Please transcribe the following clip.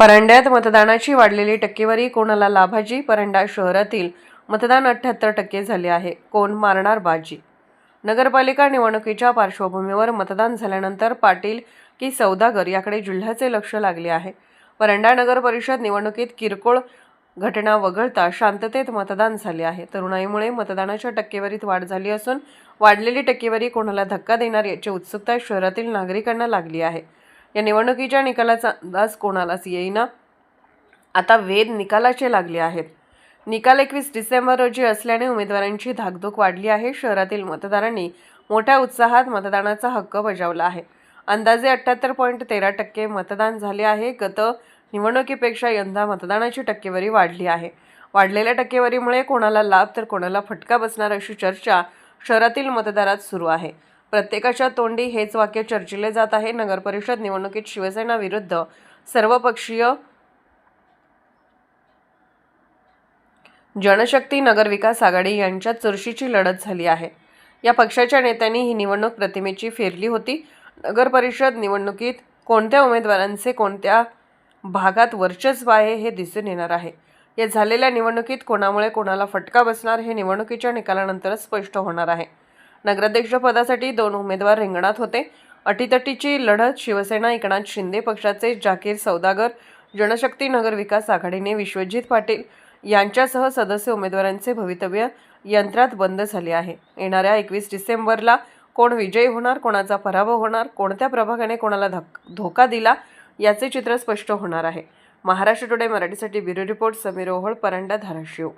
परंड्यात मतदानाची वाढलेली टक्केवारी कोणाला लाभाजी परंडा शहरातील मतदान अठ्ठ्याहत्तर टक्के झाले आहे. कोण मारणार बाजी? नगरपालिका निवडणुकीच्या पार्श्वभूमीवर मतदान झाल्यानंतर पाटील की सौदागर याकडे जिल्ह्याचे लक्ष लागले आहे. परंडा नगर परिषद निवडणुकीत किरकोळ घटना वगळता शांततेत मतदान झाले आहे. तरुणाईमुळे मतदानाच्या टक्केवारीत वाढ झाली असून वाढलेली टक्केवारी कोणाला धक्का देणार याची उत्सुकता शहरातील नागरिकांना लागली आहे. या निवडणुकीच्या निकालाचा अंदाज कोणालाच येईना? आता वेध निकालाचे लागले आहेत. निकाल एकवीस डिसेंबर रोजी असल्याने उमेदवारांची धाकधूक वाढली आहे. शहरातील मतदारांनी मोठ्या उत्साहात मतदानाचा हक्क बजावला आहे. अंदाजे अठ्ठ्याहत्तर पॉईंट तेरा टक्के मतदान झाले आहे. गत निवडणुकीपेक्षा यंदा मतदानाची टक्केवारी वाढली आहे. वाढलेल्या टक्केवारीमुळे कोणाला लाभ तर कोणाला फटका बसणार अशी चर्चा शहरातील मतदारात सुरू आहे. प्रत्येकाच्या तोंडी हेच वाक्य चर्चिले जात आहे. नगरपरिषद निवडणुकीत शिवसेना विरुद्ध सर्वपक्षीय जनशक्ती नगर विकास आघाडी यांच्यात चुरशीची लढत झाली आहे. या पक्षाच्या नेत्यांनी ही निवडणूक प्रतिमेची फेरली होती. नगरपरिषद निवडणुकीत कोणत्या उमेदवारांचे कोणत्या भागात वर्चस्व आहे हे दिसून येणार आहे. या झालेल्या निवडणुकीत कोणामुळे कोणाला फटका बसणार हे निवडणुकीच्या निकालानंतरच स्पष्ट होणार आहे. नगराध्यक्ष पदासाठी दोन उमेदवार रिंगणात होते. अटीतटीची लढत शिवसेना एकनाथ शिंदे पक्षाचे जाकीर सौदागर जनशक्ती नगर विकास आघाडीने विश्वजित पाटील यांच्यासह सदस्य उमेदवारांचे भवितव्य यंत्रात बंद झाले आहे. येणाऱ्या एकवीस डिसेंबरला कोण विजयी होणार कोणाचा पराभव होणार कोणत्या प्रभागाने कोणाला धक धोका दिला याचे चित्र स्पष्ट होणार आहे. महाराष्ट्र टुडे मराठीसाठी ब्युरो रिपोर्ट समीर ओहोळ परंडा धाराशिव.